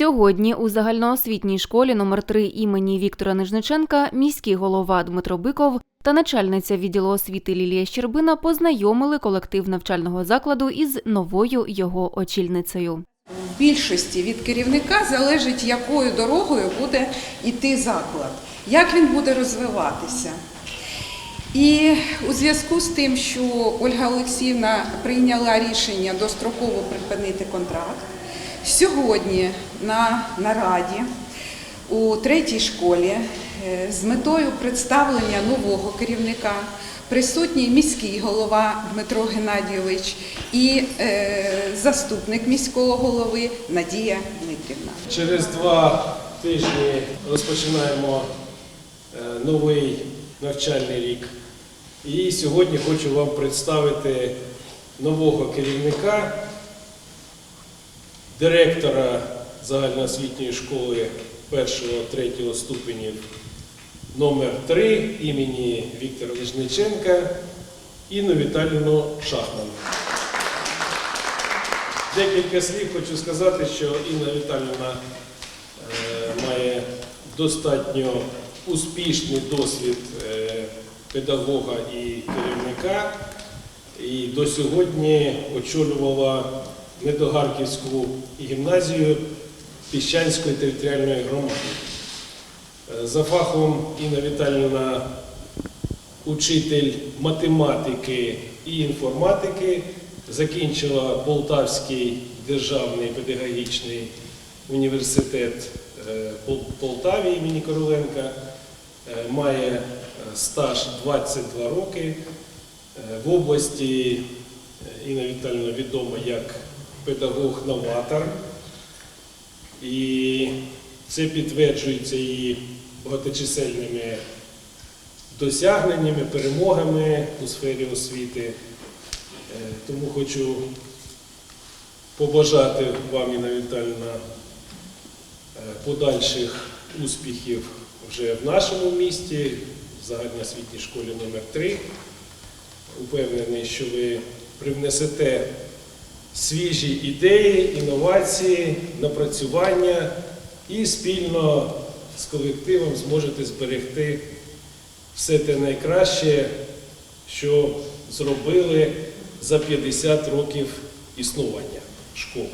Сьогодні у загальноосвітній школі номер 3 імені Віктора Нижниченка міський голова Дмитро Биков та начальниця відділу освіти Лілія Щербина познайомили колектив навчального закладу із новою його очільницею. В більшості від керівника залежить, якою дорогою буде йти заклад, як він буде розвиватися. І у зв'язку з тим, що Ольга Олексіївна прийняла рішення достроково припинити контракт, сьогодні на нараді у третій школі е, з метою представлення нового керівника присутній міський голова Дмитро Геннадійович і е, заступник міського голови Надія Дмитрівна. Через два тижні розпочинаємо е, новий навчальний рік. І сьогодні хочу вам представити нового керівника, директора загальноосвітньої школи 1-3 ступенів номер 3 імені Віктора Ліжниченка Інну Віталіївну Шахман. Декілька слів хочу сказати, що Інна Віталіївна е, має достатньо успішний досвід е, педагога і керівника, і до сьогодні очолювала Недогарківську гімназію Піщанської територіальної громади. Е, За фахом Інна Віталіївна учитель математики і інформатики, закінчила Полтавський державний педагогічний університет е, Полтаві імені Короленка, е, має стаж 22 роки. В області Інна Віталіївна відома як педагог-новатор. І це підтверджується її багаточисельними досягненнями, перемогами у сфері освіти. Е, Тому хочу побажати вам, Інна Віталіївна, е, подальших успіхів вже в нашому місті, в загальноосвітній школі номер 3 Упевнений, що ви привнесете свіжі ідеї, інновації, напрацювання і спільно з колективом зможете зберегти все те найкраще, що зробили за 50 років існування школи.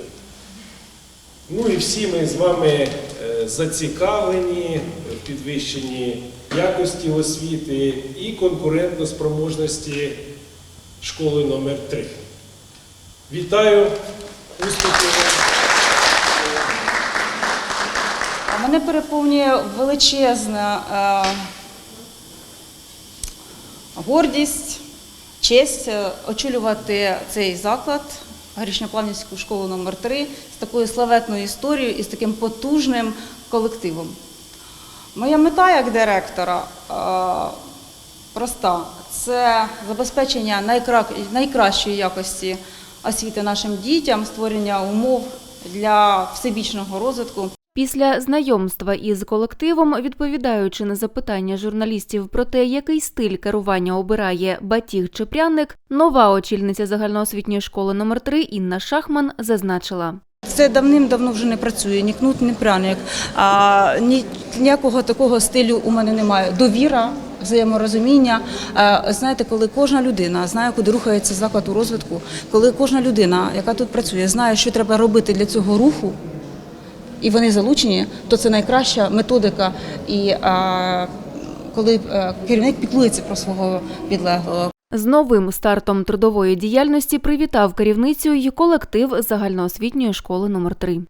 Ну і всі ми з вами е, зацікавлені в підвищенні якості освіти і конкурентноспроможності школи номер 3 Вітаю! Успіхів! Мене переповнює величезна е, гордість, честь е, очолювати цей заклад, Горішньоплавнівську школу номер 3 з такою славетною історією і з таким потужним колективом. Моя мета як директора е, проста це забезпечення найкра- найкращої якості освіти нашим дітям, створення умов для всебічного розвитку. Після знайомства із колективом, відповідаючи на запитання журналістів про те, який стиль керування обирає батіг чи пряник, нова очільниця загальноосвітньої школи номер 3 Інна Шахман зазначила. Це давним-давно вже не працює, ні кнут, ні пряник. А, ні, ніякого такого стилю у мене немає. Довіра, взаєморозуміння. Знаєте, коли кожна людина знає, куди рухається заклад у розвитку, коли кожна людина, яка тут працює, знає, що треба робити для цього руху, і вони залучені, то це найкраща методика. І коли е, керівник піклується про свого підлеглого. З новим стартом трудової діяльності привітав керівницю й колектив загальноосвітньої школи номер 3